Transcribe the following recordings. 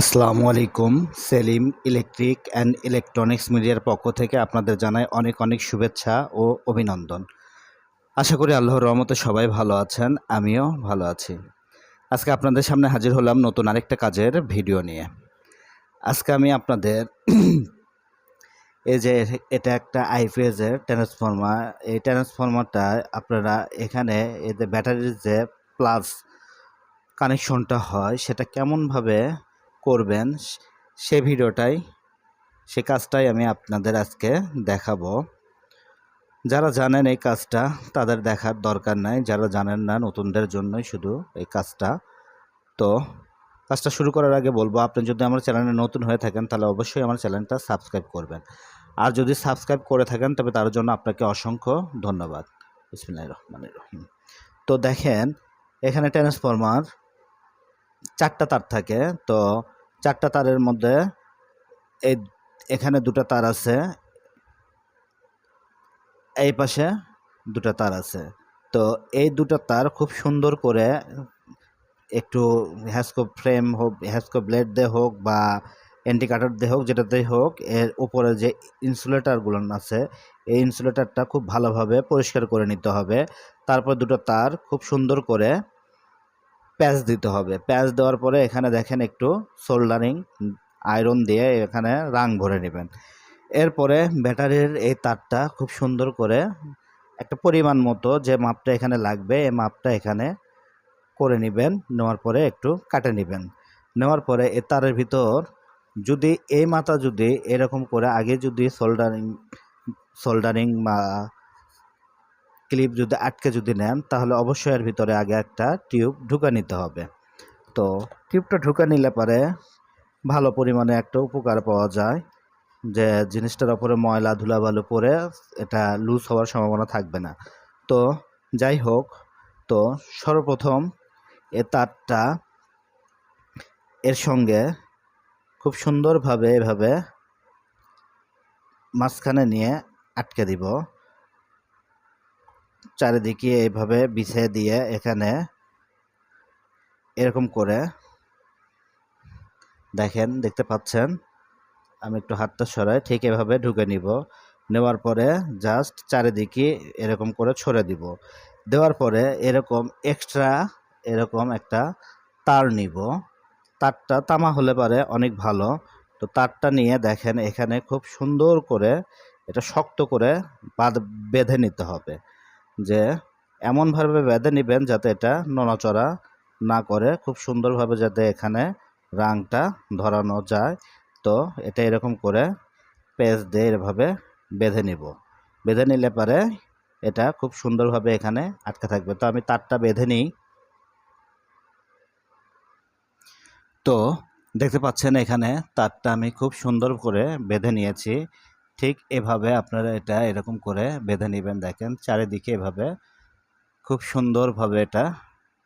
আসসালামু আলাইকুম, Selim electric and electronics মিডিয়ার পক্ষ থেকে আপনাদের জানাই অনেক অনেক শুভেচ্ছা ও অভিনন্দন। আশা করি আল্লাহর রহমতে সবাই ভালো আছেন, আমিও ভালো আছি। আজকে আপনাদের সামনে হাজির হলাম নতুন আরেকটা কাজের ভিডিও নিয়ে। আজকে আমি আপনাদের এই যে এটা একটা আইপিএসের ট্রান্সফর্মার, এই ট্রান্সফর্মারটা আপনারা এখানে এদের ব্যাটারির যে প্লাস কানেকশনটা হয়, সেটা কেমনভাবে করবেন সে ভিডিওটাই, সে কাজটাই আমি আপনাদের আজকে দেখাবো। যারা জানেন এই কাজটা, তাদের দেখার দরকার নাই। যারা জানেন না, নতুনদের জন্যই শুধু এই কাজটা। তো কাজটা শুরু করার আগে বলব, আপনি যদি আমার চ্যানেলে নতুন হয়ে থাকেন, তাহলে অবশ্যই আমার চ্যানেলটা সাবস্ক্রাইব করবেন। আর যদি সাবস্ক্রাইব করে থাকেন, তবে তার জন্য আপনাকে অসংখ্য ধন্যবাদ। বিসমিল্লাহ রহমান রহিম। তো দেখেন, এখানে ট্রান্সফরমার চারটা তার থাকে। তো চারটা তারের মধ্যে এই এখানে দুটো তার আছে, এই পাশে দুটো তার আছে। তো এই দুটো তার খুব সুন্দর করে একটু হ্যাসকো ফ্রেম হোক হ্যাসকো ব্লেড দিয়ে হোক বা অ্যান্টি কাটার দিয়ে হোক, যেটাতেই হোক, এর উপরে যে ইনসুলেটারগুলো আছে, এই ইনসুলেটারটা খুব ভালোভাবে পরিষ্কার করে নিতে হবে। তারপর দুটো তার খুব সুন্দর করে প্যাচ দিতে হবে। প্যাচ দেওয়ার পরে এখানে দেখেন একটু সোল্ডারিং আয়রন দিয়ে এখানে রাং ভরে নেবেন। এরপরে ব্যাটারির এই তারটা খুব সুন্দর করে একটা পরিমাণ মতো যে মাপটা এখানে লাগবে, এই মাপটা এখানে করে নেবেন। নেওয়ার পরে একটু কাটে নেবেন। নেওয়ার পরে এ তারের ভিতর যদি এই মাথা যদি এরকম করে আগে যদি সোল্ডারিং সোল্ডারিং বা ক্লিপ যদি আটকে যদি নেন, তাহলে অবশ্যই এর ভিতরে আগে একটা টিউব ঢুকে নিতে হবে। তো টিউবটা ঢুকে নিলে পরে ভালো পরিমাণে একটা উপকার পাওয়া যায়, যে জিনিসটার ওপরে ময়লা ধুলা ধুলাবালু পরে এটা লুজ হওয়ার সম্ভাবনা থাকবে না। তো যাই হোক, তো সর্বপ্রথম এ তারটা এর সঙ্গে খুব সুন্দরভাবে এভাবে মাঝখানে নিয়ে আটকে দিব। চারিদিকে এইভাবে বিছিয়ে দিয়ে এখানে এরকম করে দেখেন, দেখতে পাচ্ছেন? আমি একটু হাতটা সরাই, ঠিক এভাবে ঢুকে নিব। নেওয়ার পরে জাস্ট চারিদিকে এরকম করে ছড়ে দিব। দেওয়ার পরে এরকম এক্সট্রা এরকম একটা তার নিব। তারটা তামা হলে পারে অনেক ভালো। তো তারটা নিয়ে দেখেন, এখানে খুব সুন্দর করে এটা শক্ত করে বাঁধ বেঁধে নিতে হবে। যে এমনভাবে বেঁধে নেবেন যাতে এটা নড়াচড়া না করে, খুব সুন্দরভাবে যাতে এখানে রাংটা ধরানো যায়। তো এটা এরকম করে পেজ দিয়ে এভাবে বেঁধে নিব। বেঁধে নিলে পরে এটা খুব সুন্দরভাবে এখানে আটকে থাকবে। তো আমি তারটা বেঁধে নিই। তো দেখতে পাচ্ছেন এখানে তারটা আমি খুব সুন্দর করে বেঁধে নিয়েছি। ঠিক এভাবে আপনারা এটা এরকম করে বেঁধে নেবেন দেখেন। চারিদিকে এভাবে খুব সুন্দরভাবে এটা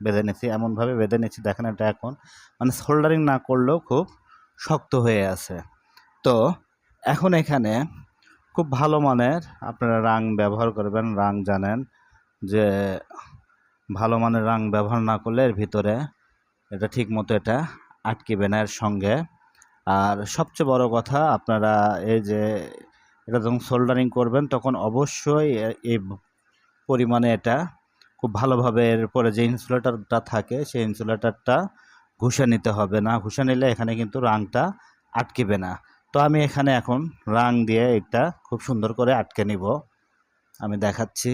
বেঁধে নিয়েছি। এমনভাবে বেঁধে নিয়েছি, দেখেন এটা এখন মানে সোল্ডারিং না করলেও খুব শক্ত হয়ে আছে। তো এখন এখানে খুব ভালো মানের আপনারা রাং ব্যবহার করবেন, রাং জানেন যে ভালো মানের রাং ব্যবহার না করলে এর ভিতরে এটা ঠিক মতো এটা আটকিবে না এর সঙ্গে। আর সবচেয়ে বড় কথা আপনারা এই যে এটা যখন সোল্ডারিং করবেন, তখন অবশ্যই এই পরিমাণে এটা খুব ভালোভাবে এরপরে যে ইনসুলেটারটা থাকে, সেই ইনসুলেটারটা ঘুষে নিতে হবে না। ঘুষে নিলে এখানে কিন্তু রাংটা আটকিবে না। তো আমি এখানে এখন রাং দিয়ে এটা খুব সুন্দর করে আটকে নিব। আমি দেখাচ্ছি।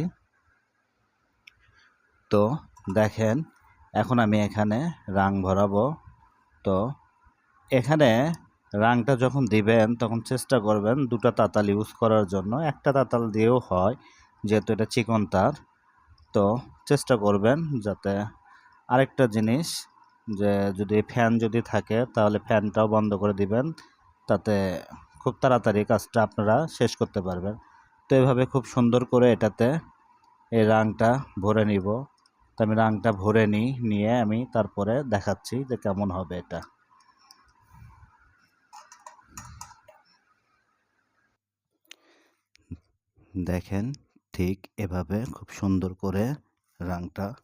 তো দেখেন, এখন আমি এখানে রাং ভরাবো। তো এখানে রাংটা যখন দিবেন, তখন চেষ্টা করবেন দুটো তাতাল ইউজ করার জন্য। একটা তাতাল দিয়েও হয়, যেহেতু এটা চিকন তার। তো চেষ্টা করবেন যাতে আরেকটা জিনিস যে যদি ফ্যান যদি থাকে, তাহলে ফ্যানটাও বন্ধ করে দিবেন। তাতে খুব তাড়াতাড়ি কাজটা আপনারা শেষ করতে পারবেন। তো এভাবে খুব সুন্দর করে এটাতে এই রাংটা ভরে নিব। তো আমি রাংটা ভরে নিই নিয়ে আমি তারপরে দেখাচ্ছি যে কেমন হবে এটা। দেখেন, ঠিক এভাবে খুব সুন্দর করে রাংটা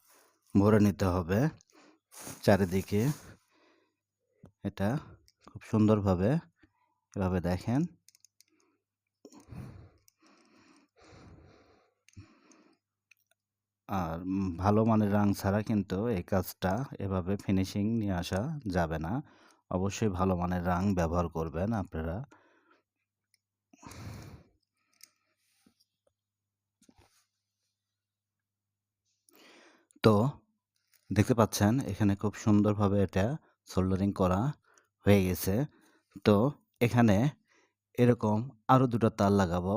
ভরে নিতে হবে। চারিদিকে এটা খুব সুন্দরভাবে এভাবে দেখেন। আর ভালো মানের রাং ছাড়া কিন্তু এই কাজটা এভাবে ফিনিশিং নিয়ে আসা যাবে না। অবশ্যই ভালো মানের রাং ব্যবহার করবেন আপনারা। তো দেখতে পাচ্ছেন, এখানে খুব সুন্দরভাবে এটা সোল্ডারিং করা হয়ে গেছে। তো এখানে এরকম আরও দুটো তার লাগাবো।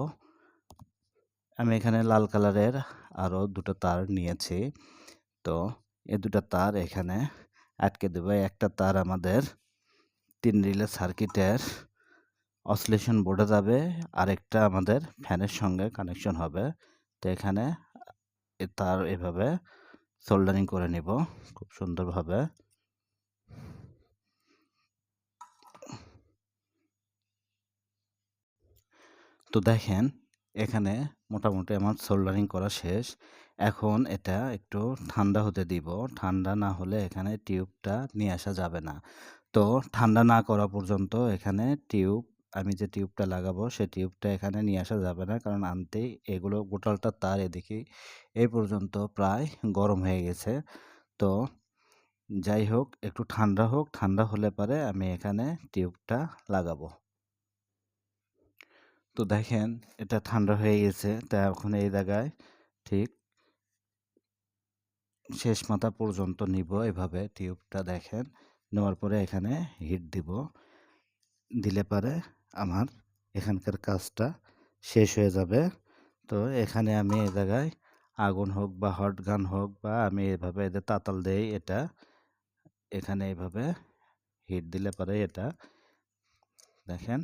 আমি এখানে লাল কালারের আরও দুটো তার নিয়েছি। তো এ দুটো তার এখানে আটকে দেবো। একটা তার আমাদের তিন রিলে সার্কিটের অসলেশন বোর্ডে যাবে। আরেকটা আমাদের ফ্যানের সঙ্গে কানেকশন হবে। তো এখানে তার এভাবে সোল্ডারিং করে নিব, খুব সুন্দরভাবে। তো দেখেন, এখানে মোটামুটি আমার সোল্ডারিং করা শেষ। এখন এটা একটু ঠান্ডা হতে দিব। ঠান্ডা না হলে এখানে টিউবটা নিয়ে আসা যাবে না। তো ঠান্ডা না করা পর্যন্ত এখানে টিউব আমি যে টিউবটা লাগাবো সেই টিউবটা এখানে নিয়ে আসা যাবে না। কারণ আনতেই এগুলো গোটালটা তার এদিকে এই পর্যন্ত প্রায় গরম হয়ে গেছে। তো যাই হোক, একটু ঠান্ডা হোক, ঠান্ডা হলে পরে আমি এখানে টিউবটা লাগাবো। তো দেখেন, এটা ঠান্ডা হয়ে গেছে। তা এখন এই জায়গায় ঠিক শেষ মাথা পর্যন্ত নিব এভাবে টিউবটা দেখেন। নেওয়ার পরে এখানে হিট দিব। দিলে পারে আমার এখানকার কাজটা শেষ হয়ে যাবে। তো এখানে আমি এই জায়গায় আগুন হোক বা হট গান হোক বা আমি এভাবে এদের তাতাল দেই এটা, এখানে এভাবে হিট দিলে পারে এটা দেখেন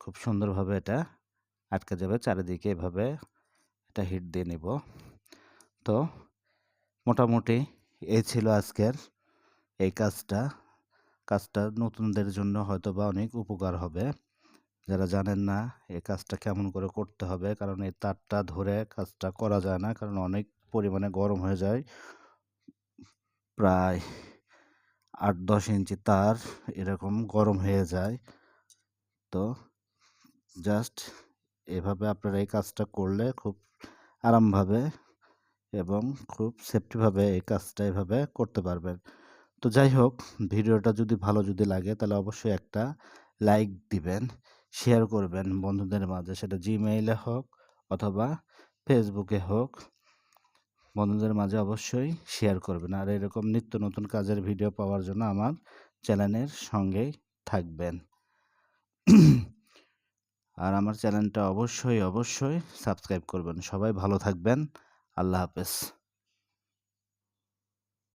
খুব সুন্দরভাবে এটা আটকে যাবে। চারিদিকে এভাবে এটা হিট দিয়ে নিব। তো মোটামুটি এই ছিল আজকের এই কাজটা। কাজটা নতুনদের জন্য হয়তো বা অনেক উপকার হবে। যারা জানেন না এই কাজটা কেমন করে করতে হবে, কারণ এই তারটা ধরে কাজটা করা যায় না, কারণ অনেক পরিমাণে গরম হয়ে যায়। প্রায় আট দশ ইঞ্চি তার এরকম গরম হয়ে যায়। তো জাস্ট এভাবে আপনারা এই কাজটা করলে খুব আরামভাবে এবং খুব সেফটিভাবে এই কাজটা এভাবে করতে পারবেন। তো যাই হোক, ভিডিওটা যদি ভালো যদি লাগে, তাহলে অবশ্যই একটা লাইক দিবেন, শেয়ার করবেন বন্ধুদের মাঝে। সেটা জিমেইলে হোক অথবা ফেসবুকে হোক, বন্ধুদের মাঝে অবশ্যই শেয়ার করবেন। আর এরকম নিত্য নতুন কাজের ভিডিও পাওয়ার জন্য আমার চ্যানেলের সঙ্গেই থাকবেন। আর আমার চ্যানেলটা অবশ্যই অবশ্যই সাবস্ক্রাইব করবেন। সবাই ভালো থাকবেন। আল্লাহ হাফেজ।